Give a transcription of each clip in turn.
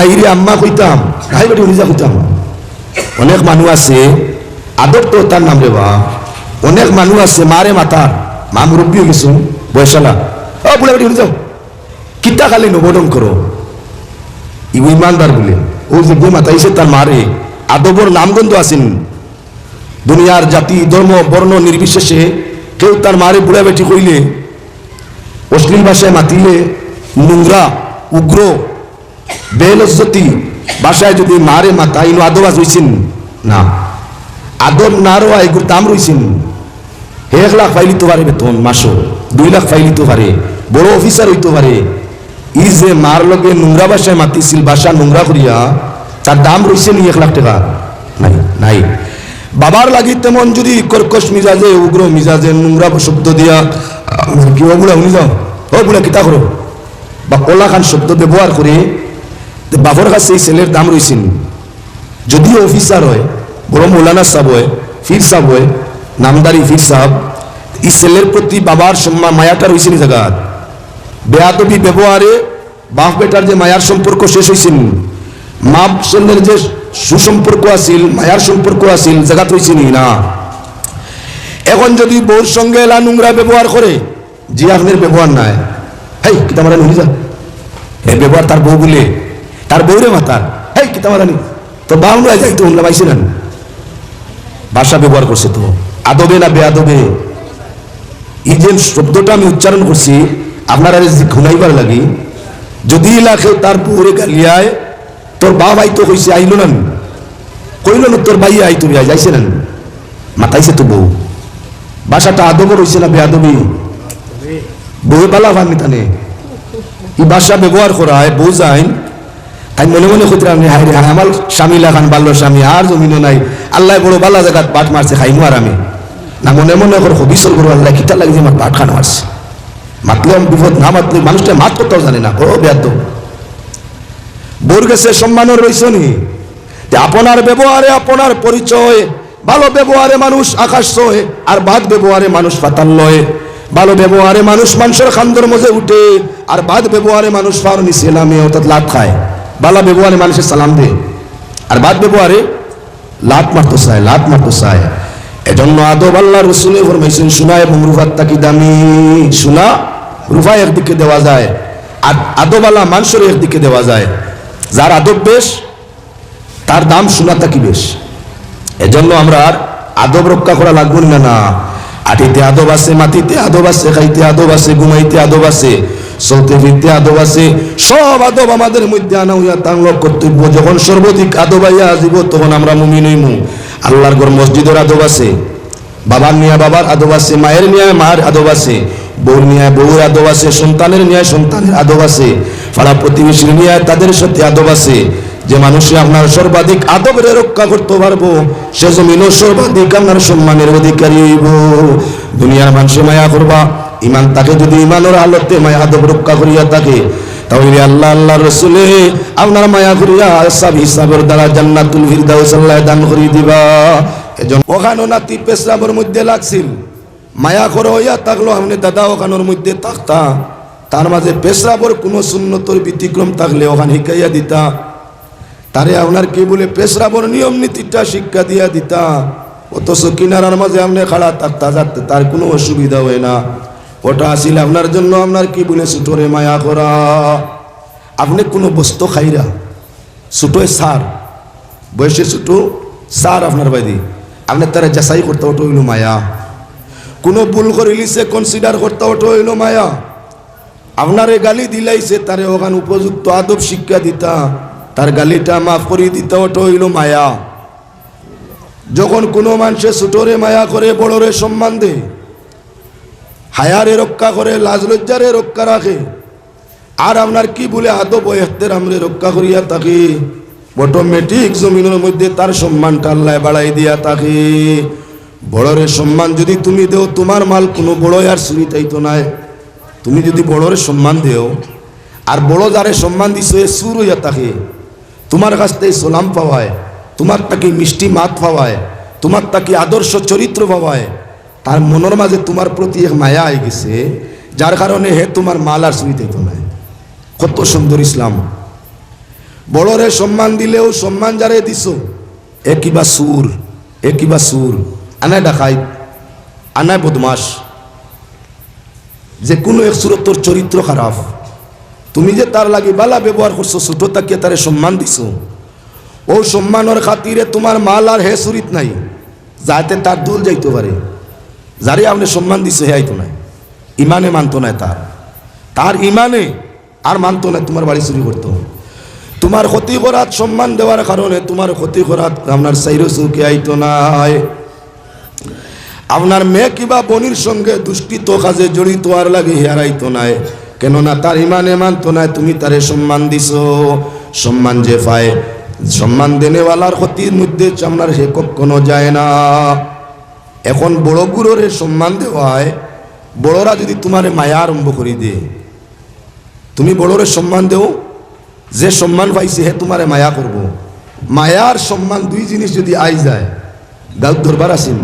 মাইরে আম্মা কইতাম ভাই বেটি উনিজা কইতাম। অনেক মানুষ আছে আদর তো তার নাম রে বা অনেক মানুষ আছে, মারে মাতার, মা মুরব্বী গেছো, বয়সালা। ও বুড়া বেটি উনিজাও কিতা খালি নবদন করো ইগো ইমানদার বলে, ও যে বই মাতাইছে তার মারে আদবর নামগন্ধ আছেন দুনিয়ার জাতি ধর্ম বর্ণ নির্বিশেষে কেউ তার মারে বুড়া বেটি কইলে। অশ্লীল ভাষায় মাতিলে নোংরা উগ্র বেলজ্জতি ভাষায় যদি মারে মাতা ইনো আদবাজ হইছেন? না। আদব না রোয়া, এগুলো দাম রইছেন। এক লাখ ফাইলিতে পারে বেতন মাসো, দুই লাখ ফাইলিতে পারে, বড় অফিসার হইতে পারে। ই যে মার লগে নোংরা ভাষায় মাতিছিল ভাষা নোংরা করিয়া, তার দাম রইছে নি এক লাখ টাকা। নাই নাই। বাবার লাগি তেমন যদি কর্কশ মিজাজে, উগ্র মিজাজে নোংরা শব্দ দিয়া কি বুড়া, শুনি যাও। ও বুড়া, কিতা করো? বা কলা খান শব্দ ব্যবহার করে বাবার কাছে এই ছেলের দাম রইছেন। যদিও অফিসার হয়, বড় মৌলানা সাহেব হয়, ফির সাহেব হয়, নামদারি ফির সাহেব, এই ছেলের প্রতি বাবার সম্মান, মায়াটা রয়েছে নি জায়গাত বেয়াদবি ব্যবহারে বাপ বেটার যে মায়ার সম্পর্ক শেষ হয়েছিল মা ছেলের যে সুসম্পর্ক আছিল, মায়ার সম্পর্ক আছিল জায়গাত হয়েছে নি। এখন যদি বউর সঙ্গে এলা নোংরা ব্যবহার করে জি আপনার ব্যবহার নাই। হেই, কিতা মারা নিয়ে যা? এ ব্যবহার তার বউ বলে তার বউরে মাতার হেই কিতা মারা নি তো বাউন্ড হয়ে যাই তো উনলা পাইছি না ভাষা ব্যবহার করছে তো। আদবে না বেআদবে? এই যে শব্দটা আমি উচ্চারণ করছি, আপনারা ঘুমাইবার লাগি, যদি লাখে তার বউরে গালিয়ায় তোর বা ভাই তো কইছে, আইলো না কইল না, তোর ভাই আই, তুমি যাইছে না মাতাইছে তো বউ। ভাষাটা আদব রইছে না বেআদবি? বউ পালা ভাঙি তানে। এই ভাষা ব্যবহার করা হয় বউ যাইন তাই মনে মনে আমি রে আমার স্বামী লাগান বাল্য স্বামী, আর জমিনও নাই। আল্লাহ বড় বালা জায়গাত পাট মারছে, খাইমু আর আমি। না মনে মনে করে হবিসল করব আল্লাহ, কিতা লাগে আমার পাট খান মারছে। মাতলে আমি বিপদ না মাতলে মানুষটা মাত করতেও জানে না, ও বেয়াদ বোর গেছে সম্মানও রয়েছে নি। আপনার ব্যবহারে আপনার পরিচয়, ভালো ব্যবহারে মানুষ আকাশ সয়ে আর বাদ ব্যবহারে মানুষ পাতাল লয়। ভালো ব্যবহারে মানুষ মানুষের খান্দর মধ্যে উঠে, আর বাদ ব্যবহারে মানুষ ফার নিচে নামে অর্থাৎ লাভ খায়। ভালো ব্যবহারে মানুষের সালাম দে। আর বাদ ব্যবহারে লাত মারতে চায় লাত মারতে চায় এজন্য আদব আল্লাহ রসুলে ফরমাইছেন শোনা এবং রুফাত তাকি দামি? শোনা রুফা একদিকে দেওয়া যায়, আর আদব আল্লাহ মানুষের একদিকে দেওয়া যায়। যার আদব বেশ, তার দাম শোনা তাকি বেশ? এজন্য আমরা আর আদব রক্ষা করা লাগবে না না। আটিতে আদব আছে, মাটিতে আদব আছে, খাইতে আদব আছে, ঘুমাইতে আদব আছে। চলতে আদব আছে। সব আদব আমাদের মধ্যে আনা হইয়া তাঙ্গ কর্তব্য। যখন সর্বাধিক আদব আইয়া তখন আমরা মুমিন হইমু। আল্লাহর ঘর মসজিদের আদব আছে। বাবার নিয়া বাবার আদব আছে, মায়ের নিয়ে মায়ের আদব আছে, বউর নিয়ে বউর আদব আছে, সন্তানের নিয়ে সন্তানের আদব আছে, পাড়া প্রতিবেশীর নিয়ে তাদের সাথে আদব আছে। যে মানুষে আপনার সর্বাধিক আদবের রক্ষা করতে পারব, সে জমিনও সর্বাধিক আপনার সম্মানের অধিকারী হইব। দুনিয়ার মানুষে মায়া করবা। ইমান, তাকে যদি ইমানের আলোতে মায়া আদব রক্ষা করিয়া থাকে তাহলে আল্লাহ আল্লাহ রসুলে আপনার মায়া করিয়া সব হিসাবের দ্বারা জান্নাতুল ফিরদাউস আল্লাহ দান করিয়ে দিবা। এজন ওখানো নাতি পেশরাবর মধ্যে লাগছিল। মায়া করে হইয়া থাকল, আপনি দাদা ওখানোর মধ্যে থাকতা। তার মাঝে পেশরাবর কোনো সুন্নতর ব্যতিক্রম থাকলে ওখানে শিখাইয়া দিতা। তারে আপনার কি বলে পেশরাবর নিয়ম নীতিটা শিক্ষা দিয়া দিতা। অথচ কিনারার মাঝে আপনি খাড়া থাকতা, যাতে তার কোনো অসুবিধা হয় না। ওটা আসিল আপনার জন্য আপনার কি বলে সুটোরে মায়া করা। আপনি কোনো বস্তু খাইরা ছোটোয় সার বয়সে ছোটো সার আপনার বাইদি আপনি তারা যাচাই করতে ওটা হইল মায়া। কোনো ভুল করিলিছে কনসিডার করতে ওটা হইল মায়া। আপনারে গালি দিলাইছে তারে ওখান উপযুক্ত আদব শিক্ষা দিতা। তার গালিটা মাফ করে দিতে ওটা হইল মায়া। যখন কোনো মানুষে ছোটরে মায়া করে, বড়রে সম্মান দে হায়ারে রক্ষা করে, লাজ লজ্জারে রক্ষা রাখে। আর আপনার কি বলে আদব এহতের আমরে রক্ষা করিয়া থাকে? অটোমেটিক জমিনের মধ্যে তার সম্মানটা আল্লাহ বাড়াই দিয়া থাকে। বড়রে সম্মান যদি তুমি দেও, তোমার মাল কোনো বড় আর চুরি তাইতো নাই। তুমি যদি বড়রে সম্মান দেও, আর বড় যারে সম্মান দিছো, এ সুর হইয়া থাকে। তোমার কাছ থেকে সোলাম পাওয়ায়, তোমার তাকে মিষ্টি মাত পাওয়ায়, তোমার তাকে আদর্শ চরিত্র পাওয়ায় তার মনের মাঝে তোমার প্রতি এক মায়া আই গেছে, যার কারণে হে তোমার মাল আর সুবিধা তো নাই। কত সুন্দর ইসলাম। বড়রে সম্মান দিলেও সম্মান যারে দিছ, এ কিবা সুর, এ কিবা সুর। আনায় ডাকাই আনায় বদমাস যে কোনো এক সুরত তোর চরিত্র খারাপ। তুমি যে তার লাগি বালা ব্যবহার করছ, ছোট তাকে তারে সম্মান দিছো। ও সম্মানের খাতিরে তোমার মাল আর হে সুরিত নাই যাতে তার দুল যাইতে পারে। যারে আপনি সম্মান দিছে হে আইতো নাই। ইমানে মানতো না তার। তার ইমানে আর মানতো না তোমার বাড়ি চুরি করতো তোমার ক্ষতি করাত সম্মান দেওয়ার কারণে তোমার ক্ষতি করাত আপনার সাইরো চৌকে আইতো নাই। আপনার মেয়ে কিবা বনির সঙ্গে দুষ্টিত কাজে জড়িত আর লাগে হেরাইতো নাই। কেননা তার ইমানে মানতো নাই, তুমি তারে সম্মান দিছো। সম্মান যে পায়, সম্মান দেনেওয়ালার ক্ষতির মধ্যে আপনার সে কখনো যায় না। এখন বড় গুরুরে সম্মান দেওয়ায় বড়রা যদি তোমার মায়া আরম্ভ করে দে তুমি বড়রে সম্মান দেও, যে সম্মান পাইছে হে তোমারে মায়া করব। মায়ার সম্মান দুই জিনিস যদি আই যায় গাঁত দরবার আসেন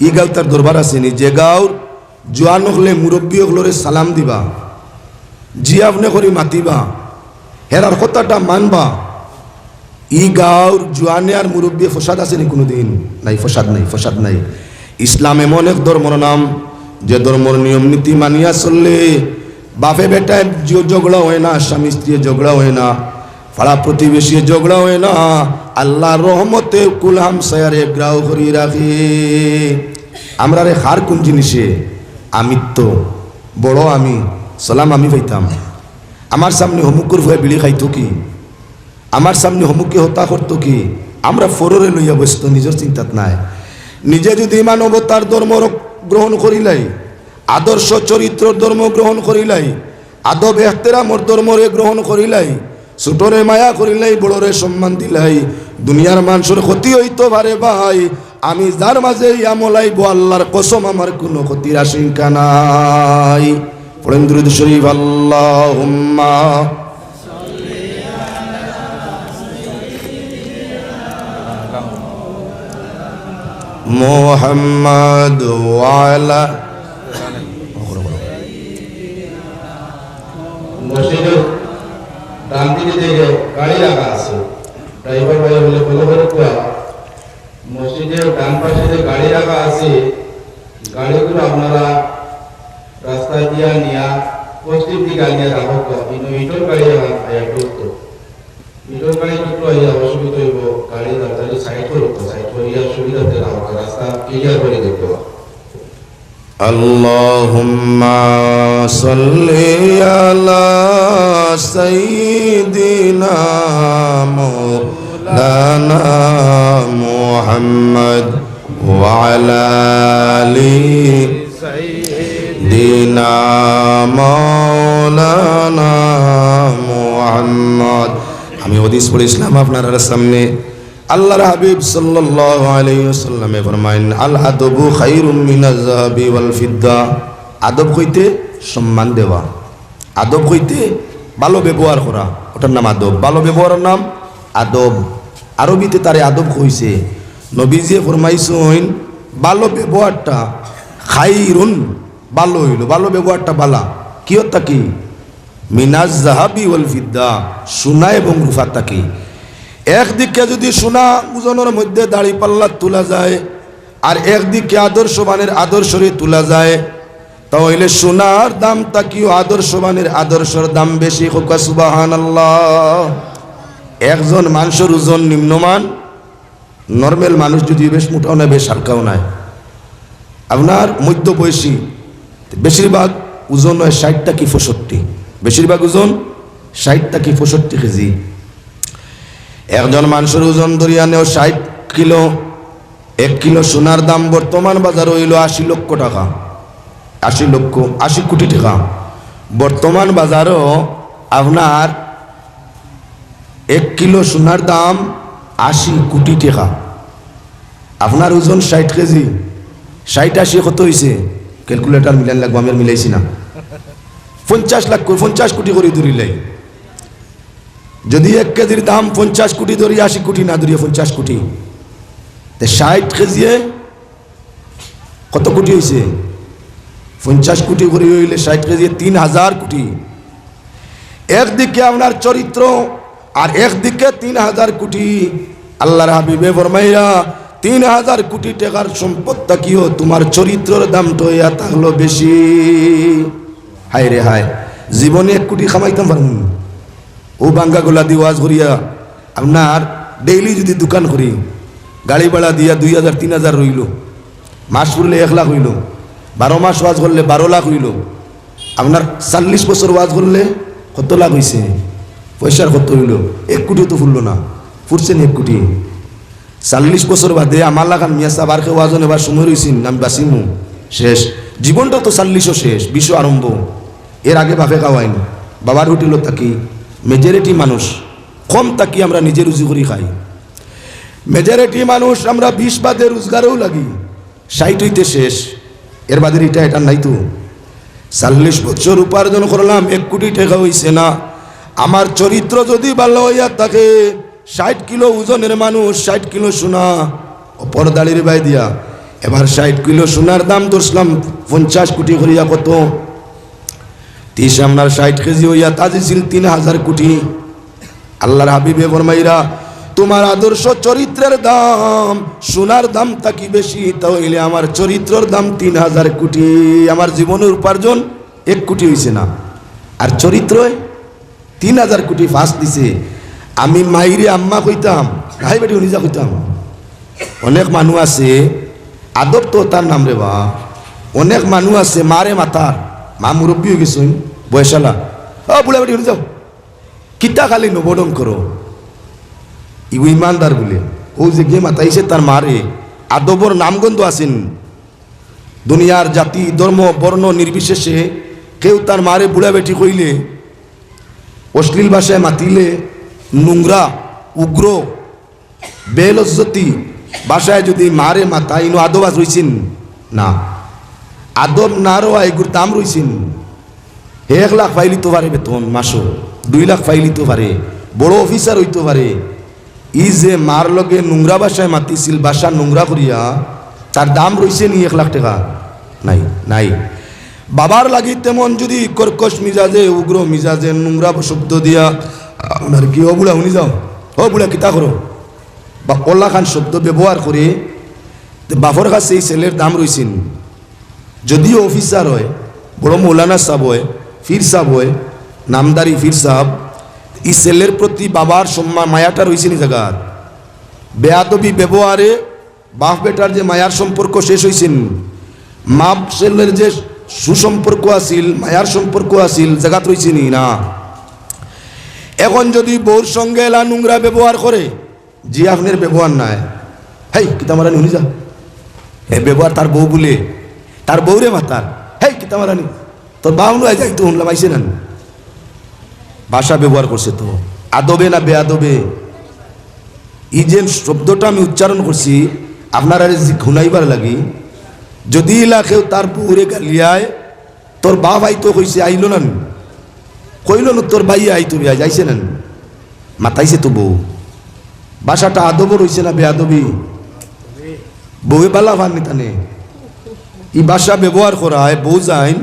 ই গাঁও তার দরবার আসেনি যে গাঁর জোয়ান হলে মুরব্বী হলরে সালাম দিবা জি আপনি করে মাতিবা, হেরার কথাটা মানবা ই গাঁর জোয়ানে আর মুরব্বী ফসাদ আসেনি কোনোদিন। নাই, ফসাদ নাই ফসাদ নাই। ইসলাম এমন এক ধর্মর নাম, যে ধর্মর নিয়ম নীতি মানিয়া চললে বাপে বেটায় ঝগড়া হয় না, স্বামী স্ত্রী ঝগড়া হয় না, পাড়া প্রতিবেশী ঝগড়া হয় না, আল্লাহর রহমতে কুলহাম সায়ারে গ্রাহ করি রাখি। আমরা রে হার কোন জিনিসে? আমিত্ব, বড় আমি, সালাম আমি পাইতাম। আমার সামনে হমুকুর হয়ে বিড়ি খাইতো কি? আমার সামনে হমুকে হত্যা করতো কি? আমরা ফররে লইয়া বসত, নিজের চিন্তাত নাই। নিজে যদি মানবতার ধর্ম গ্রহণ করিলাই, আদর্শ চরিত্র ধর্ম গ্রহণ করিলাই, আদব এহতেরামর ধর্মরে গ্রহণ করিলাই ছোটরে মায়া করিলাই, বড়রে সম্মান দিলাই, দুনিয়ার মানুষের ক্ষতি হইতো পারে ভাই, আমি যার মাঝে আমলাইব আল্লাহর কসম আমার কোনো ক্ষতির আশঙ্কা নাই। পড়েন দুরুদ শরীফ আল্লাহ মোহাম্মদ ওয়ালা মসজিদের ডান দিকে দিকে গাড়ি রাখা আছে ড্রাইভার ভাই বলে বলে বলে মসজিদের পাশে যে গাড়ি রাখা আছে, গাড়িগুলো আপনারা রাস্তা দিয়া নিয়া, পশ্চিম দিকে আনিয়া রাখো কিন্তু ইটোর গাড়ি আয়া ঢুকতো ইটোর গাড়ি আইয়া অসুবিধা হইব, গাড়ি সাইড করো। সাইড করিয়া সুবিধাতে রাখো রাস্তা ক্লিয়ার করে দেখো اللهم صل على سيدنا مولانا محمد وعلى آل سيدنا مولانا محمد আমি হদিস পড়েছিলাম আপনার সামনে আল্লাহর হাবিব সাল্লাল্লাহু আলাইহি ওয়াসাল্লামে ফরমাইন, আল আদবু খায়রুম মিনাজ যাহাবি ওয়াল ফিদ্দা। আদব কইতে সম্মান দেওয়া। আদব কইতে ভালো ব্যবহার করা, ওটার নাম আদব। ভালো ব্যবহারের নাম আদব। আরবিতে তারে আদব কইছে, নবীজি ফরমাইছেন, ভালো ব্যবহারটা খাইরুন ভালো হইল, ভালো ব্যবহারটা বালা কি হত্যা কি? মিনাজ জাহাবি ওয়াল ফিদ্দা। সোনা এবং রুফা তাকি একদিকে যদি সোনা ওজনের মধ্যে দাড়ি পাল্লা তোলা যায়, আর একদিকে আদর্শবানের আদর্শরে তোলা যায়, তাহলে সোনার দাম তাকিও আদর্শবানের আদর্শর দাম বেশি হোক? একজন মানুষের ওজন নিম্নমান, নর্মাল মানুষ যদি বেশ মোটাও নাই বেশ হালকাও নাই। আপনার মধ্য বয়সী বেশিরভাগ ওজন হয় ষাটটা কি পঁয়ষট্টি? বেশিরভাগ ওজন ষাটটা কি পঁয়ষট্টি কেজি। একজন মানুষের ওজন ধরিয়া নেও ষাট কিলো, এক কিলো সোনার দাম বর্তমান বাজার হইল আশি লক্ষ টাকা। আশি লক্ষ, আশি কোটি টাকা। বর্তমান বাজারও আপনার এক কিলো সোনার দাম আশি কোটি টাকা। আপনার ওজন ষাট কেজি। ষাট, আশি কত হয়েছে ক্যালকুলেটার মিলান লাগবো, আমি মিলাইছি না। পঞ্চাশ লাখ পঞ্চাশ কোটি করে ধরিলাই যদি এক কেজির দাম পঞ্চাশ কোটি, ধরি আশি কোটি, না ধরিয়ে পঞ্চাশ কোটি ষাট কেজি কত কোটি হয়েছে পঞ্চাশ কোটি করে হইলে ষাট কেজি তিন হাজার কোটি। একদিকে আপনার চরিত্র আর একদিকে তিন হাজার কোটি। আল্লাহর হাবিবে ফরমাইয়া, তিন হাজার কোটি টাকার সম্পদটা কিও তোমার চরিত্রের দামটা ইয়া থাকল বেশি। হায় রে হায়, জীবনে এক কোটি খামাইতাম পারব ও বাঙ্গা গোলা দিয়ে ওয়াজ করিয়া, আপনার ডেইলি যদি দোকান করি গাড়ি ভাড়া দিয়া দুই হাজার, তিন হাজার রইল, মাস করলে এক লাখ হইল, বারো মাস ওয়াজ করলে বারো লাখ হইল, আপনার চল্লিশ বছর ওয়াজ করলে কত লাখ হয়েছে পয়সার কত হইল? এক কোটিও তো ফুললো না ফুটছেন এক কোটি। চল্লিশ বছর বাদে আমার লাগান মিয়া সাহেব আর কেউ ওয়াজন এবার সময় রয়েছেন আমি বাসিমু। শেষ। জীবনটা তো চল্লিশও শেষ বিশ্ব আরম্ভ। এর আগে বাপে খাওয়াইনি বাবার হোটেলত থাকি মেজরিটি মানুষ, কম তাকি আমরা নিজে রুজি করি খাই। মেজরিটি মানুষ, আমরা বিশ বাদে রোজগারেও লাগি। ষাট হইতে শেষ। এর বাদে এটা এটা নাই তো। চল্লিশ বছর উপার্জন করলাম, এক কোটি টাকা হইছে না। আমার চরিত্র যদি ভালো হইয়া থাকে, ষাট কিলো ওজনের মানুষ, ষাট কিলো সোনা। অপর দাড়ির বাই দিয়া, এবার ষাট কিলো সোনার দাম ধরছিলাম, পঞ্চাশ কোটি করিয়া কত? তিস আপনার ষাট কেজি হইয়া তাজি ছিল তিন হাজার কোটি। আল্লাহর হাবিবে ফরমাইরা, তোমার আদর্শ চরিত্রের দাম, সোনার দাম তাকি বেশি? তাহলে আমার চরিত্রের দাম তিন হাজার কোটি। আমার জীবনের উপার্জন এক কোটি হয়েছে না। আর চরিত্র তিন হাজার কোটি ফাঁস দিছে। আমি মাইরে আম্মা কইতাম, ভাই বেটি নিজা কইতাম। অনেক মানুষ আছে, আদব তো তার নাম রে বা অনেক মানুষ আছে, মারে মাতার। মা মুরব্বী হয়ে গেছুন বয়সালা ও বুড়া বেটি যাও। কিতা খালি নবদন করো ইউ ইমানদার বলে। ও যে গে মাতাইছে তার মারে আদবর নামগন্ধ আছেন দুনিয়ার জাতি ধর্ম বর্ণ নির্বিশেষে কেউ তার মারে বুড়া বেটি কইলে অশ্লীল ভাষায় মাতিলে। নোংরা উগ্র বেলজ্জতি ভাষায় যদি মারে মাতা ইনো আদবাজ রইছেন না। আদব না রোয়া এগুর দাম রইছেন। এক লাখ ফাইলিতে পারে বেতন মাসো, দুই লাখ ফাইলিতে পারে, বড় অফিসার হইতে পারে। ই যে মার লগে নোংরা বাসায় মাতিছিল, বাসা নোংরা করিয়া, তার দাম রইছে নি এক লাখ টাকা। নাই নাই। বাবার লাগি তেমন যদি কর্কশ মিজাজে, উগ্র মিজাজে নোংরা শব্দ দিয়া, আপনার কি, ও বুড়া শুনি যাও, ও বুড়া কিতা করো? বা কল্লা খান শব্দ ব্যবহার করে বাপর কাছে এই ছেলের দাম রইছেন। যদিও অফিসার হয়, বড় মৌলানা সাহেব হয়, ফির সাহেব হয়, নামদারি ফির সাহেব, এই ছেলের প্রতি বাবার সম্মান, মায়াটা রয়েছে নি জায়গার বেয়াদবি ব্যবহারে বাপ বেটার যে মায়ার সম্পর্ক শেষ হয়েছেন মা ছেলের যে সুসম্পর্ক আছিল, মায়ার সম্পর্ক আছিল জায়গাত রয়েছে নি না। এখন যদি বউর সঙ্গে এলা নোংরা ব্যবহার করে জি আপনার ব্যবহার নাই। হেই কিতামারানি শুনি যা। এ ব্যবহার তার বউ বলে। তার বউরে মাতার। হেই কিতামারানি তোর বাউনু যাই তো শুনলাম আইসে না ভাষা ব্যবহার করছে তো। আদবে না বে আদবে এই যে শব্দটা আমি উচ্চারণ করছি, আপনার ঘুনাইবার লাগি। যদি কেউ তার বউরে গালিয়ায় তোর বাপ আইতো কইছে, আইল না কইল না, তোর ভাই আইতো বিয়া, যাইছে না মাতাইছে তো বউ। ভাষাটা আদব রইছে না বেআদবি? বউয়ে বালা ভানি তানে। ই ভাষা ব্যবহার করা হয় বউ যাইন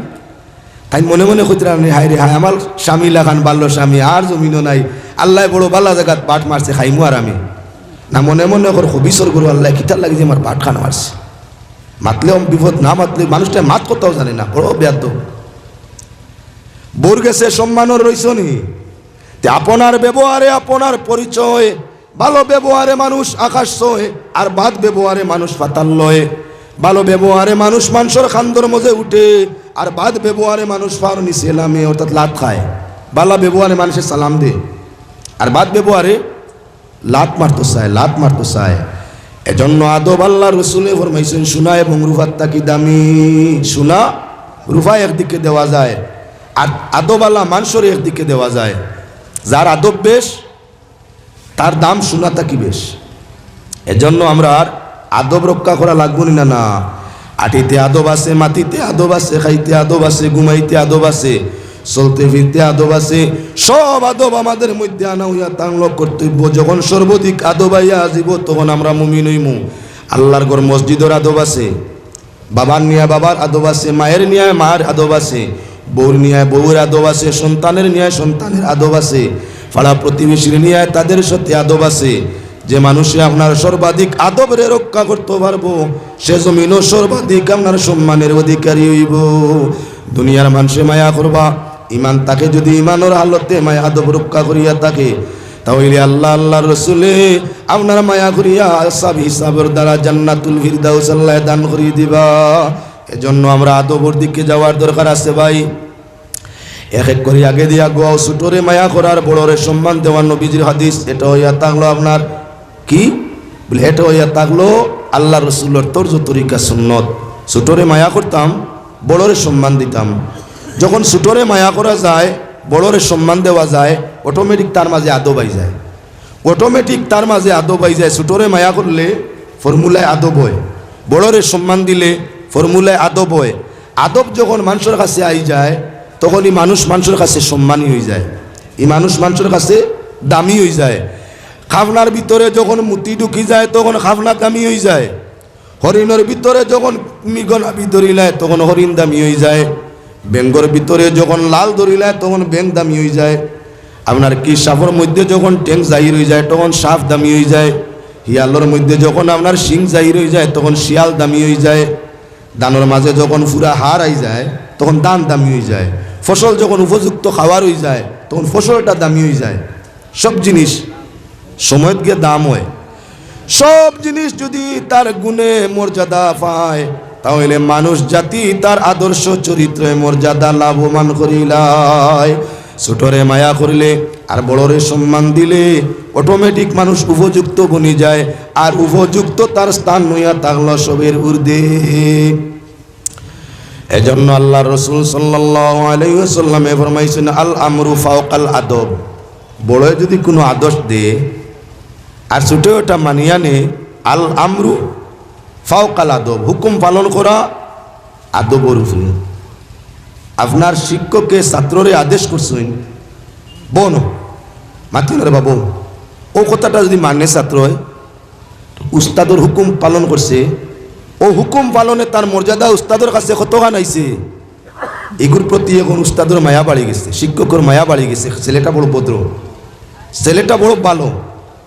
তাই মনে মনে কইতে রানি হাই রে হাই আমার স্বামী লাগান, বাল্য স্বামী, আর জমিনও নাই। আল্লাহ বড় বালা জায়গাত পাট মারছে, খাইমু আর আমি। না মনে মনে কর হবিসর করু, আল্লাহ কিতার লাগে যে আমার পাট খান মারছে। মাতলেও বিপদ, না মাতলে মানুষটা মাত কোথাও জানে না, বড় ব্যাধ বোর গেছে সম্মানর রইছ নি। আপনার ব্যবহারে আপনার পরিচয়, ভালো ব্যবহারে মানুষ আকাশ সয় আর বাদ ব্যবহারে মানুষ পাতাল লয়। ভালো ব্যবহারে মানুষ মানুষের খান্দর মজে উঠে, আর বাদ ব্যবহারে মানুষ ফার নিচে অর্থাৎ লাত খায়। ভালো ব্যবহারে মানুষের সালাম দে। আর বাদ ব্যবহারে লাত মারতো চায়, লাত মারতো চায়। এজন্য আদব আল্লাহ রসুলে ফরমাইছেন, সোনা এবং রুফার তাকি দামি? সোনা, রুফা একদিকে দেওয়া যায়, আর আদব আল্লাহ মানুষের একদিকে দেওয়া যায়। যার আদব বেশ, তার দাম সোনা তাকি বেশ? এজন্য আমরা আর আদব রক্ষা করা লাগবো না না আটিতে আদব আছে মাটিতে আদব আছে খাইতে আদব আছে ঘুমাইতে আদব আছে চলতে ফিরতে আদব আছে সব আদব আমাদের মধ্যে আনা হইয়া তাংল কর্তব্য যখন সর্বাধিক আদব আইয়া আসিব তখন আমরা মুমিন হইমু আল্লাহর ঘর মসজিদের আদব আছে বাবার নিয়া বাবার আদব আছে মায়ের নিয়ে মায়ের আদব আছে বউর নিয়ে বউর আদব আছে সন্তানের নিয়ে সন্তানের আদব আছে পাড়া প্রতিবেশীর নিয়ে তাদের সাথে আদব আছে যে মানুষে আপনার সর্বাধিক আদবরে রক্ষা করতে পারব, সে জমিনও সর্বাধিক আপনার সম্মানের অধিকারী হইব। দুনিয়ার মানুষে মায়া করবা ইমান তাকে যদি ইমানের হালতে মায়া আদব রক্ষা করিয়া থাকে, তাহলে আল্লাহ আল্লাহ রসুলে আপনার মায়া করিয়া সব হিসাবের দ্বারা জান্নাতুল ফিরদাউস আল্লাহ দান করিয়ে দিবা। এজন্য আমরা আদবর দিকে যাওয়ার দরকার আছে ভাই। এক এক করে আগে দিয়া গোয়াও সুটোরে মায়া করার বড়রে সম্মান দেওয়ার নবীজির হাদিস, এটা হইয়া থাকল আপনার কি? বলে হইয়া থাকল আল্লাহ রসুল্লর তোর যে তরিকা সুন্নত। সুটোরে মায়া করতাম, বড়রে সম্মান দিতাম। যখন সুটোরে মায়া করা যায়, বড়রে সম্মান দেওয়া যায় অটোমেটিক তার মাঝে আদব আই যায়। অটোমেটিক তার মাঝে আদব আই যায় সুটোরে মায়া করলে ফর্মুলায় আদব হয়। বড়রে সম্মান দিলে ফর্মুলায় আদব হয়। আদব যখন মানুষের কাছে আই যায় তখন এই মানুষ মানুষের কাছে সম্মানী হয়ে যায়। এই মানুষ মানুষের কাছে দামি হয়ে যায়। খাফনার ভিতরে যখন মুতি ঢুকি যায়, তখন খাফনা দামি হয়ে যায়। হরিণের ভিতরে যখন মিগনাবি ধরিলায় তখন হরিণ দামি হয়ে যায়। ব্যাঙ্গর ভিতরে যখন লাল ধরিলায় তখন ব্যাং দামি হয়ে যায়। আপনার কি সাপের মধ্যে যখন ট্যাঙ্ক জাহির হয়ে যায়, তখন সাপ দামি হয়ে যায়। শিয়ালের মধ্যে যখন আপনার শিং জাহির হয়ে যায়, তখন শিয়াল দামি হয়ে যায়। দানের মাঝে যখন পুরা হার আই যায়, তখন দান দামি হয়ে যায়। ফসল যখন উপযুক্ত খাওয়ার হয়ে যায়, তখন ফসলটা দামি হয়ে যায়। সব জিনিস সময় গিয়ে দাম হয়। সব জিনিস যদি তার গুণে মর্যাদা পায়, তাহলে মানুষ জাতি তার আদর্শ চরিত্রে মর্যাদা লাভবান করিলায় ছোটরে মায়া করিলে আর বড়রে সম্মান দিলে অটোমেটিক মানুষ উপযুক্ত বনি যায়, আর উপযুক্ত তার স্থান নইয়া থাকল সবের ঊর্ধ্বে। এজন্য আল্লাহ রসুল সাল্লাহ আল আমরু ফাওকাল আদব। বড় যদি কোনো আদর্শ দে আর ছোটো ওটা মানিয়া নে আল আমরু ফাওকাল আদব। হুকুম পালন করা আদবর উপরে আপনার শিক্ষককে ছাত্ররে আদেশ করছেন, বোন মাতিন বাবু, ও কথাটা যদি মানে ছাত্র উস্তাদর হুকুম পালন করছে, ও হুকুম পালনে তার মর্যাদা উস্তাদের কাছে কতখান আইছে এগুর প্রতি এখন উস্তাদের মায়া বাড়ি গেছে, শিক্ষকের মায়া বাড়ি গেছে। ছেলেটা বড় ভদ্র, ছেলেটা বড় ভালো।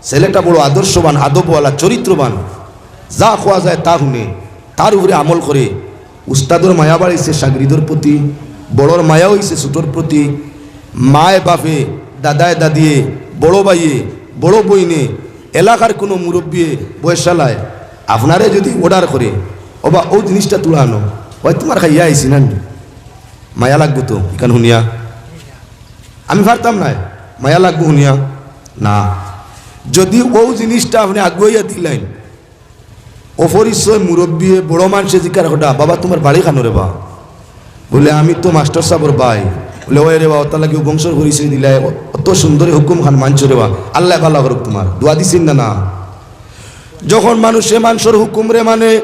ছেলেটা বড় আদর্শবান আদবওয়ালা চরিত্রবান। যা খোয়া যায় তা শুনে, তার উপরে আমল করে, উস্তাদর মায়া বাড়িছে সাগরিদর প্রতি, বড়র মায়া হইছে ছোটোর প্রতি। মায় বাপে, দাদায় দাদিয়ে, বড় ভাইয়ে, বড় বইনে, এলাকার কোনো মুরব্বী বয়সালায় আপনারে যদি অর্ডার করে ওবা ও জিনিসটা তুলানো ওই তোমার খাইয়া আইসি না মায়া লাগবো তো, এখান শুনিয়া। আমি পারতাম না মায়া লাগবো শুনিয়া। না। যদি ও জিনিসটা আপনি আগুয়াইয়া দিলেন অপরিচয় মুরব্বী, বড় মানুষে জিজ্ঞার ঘটা, বাবা তোমার বাড়ি খানো রে বা। বলে, আমি তো মাস্টার সাহেবর ভাই। বলে, ওই রে বা ওটা লাগে বংশর পরিচয় দিলে, অত সুন্দরী হুকুম খান মানছ রে বা। আল্লাহ ভালো করুক তোমার, দোয়া দিছেন না না? যখন মানুষে মানুষের হুকুম রে মানে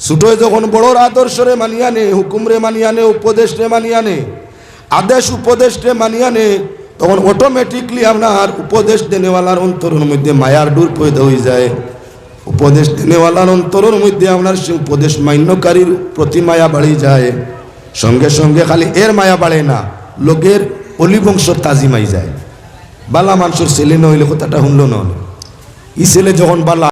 ছোটোয় যখন বড়র আদর্শ রে আনে হুকুম রে আনে উপদেশ রে আনে আদেশ উপদেশ রে আনে তখন অটোমেটিকলি আপনার উপদেশ দেনেওয়ালার অন্তরের মধ্যে মায়ার ডুর পয়দা হয়ে যায়। উপদেশ দেনেওয়ালার অন্তরের মধ্যে আপনার সে উপদেশ মান্যকারীর প্রতি মায়া বাড়ি যায়। সঙ্গে সঙ্গে খালি এর মায়া বাড়ে না, লোকের অলিবংশ তাজিমাই যায়। বালা মানুষের ছেলে নইলে কথাটা শুনল নয় ই ছেলে যখন বালা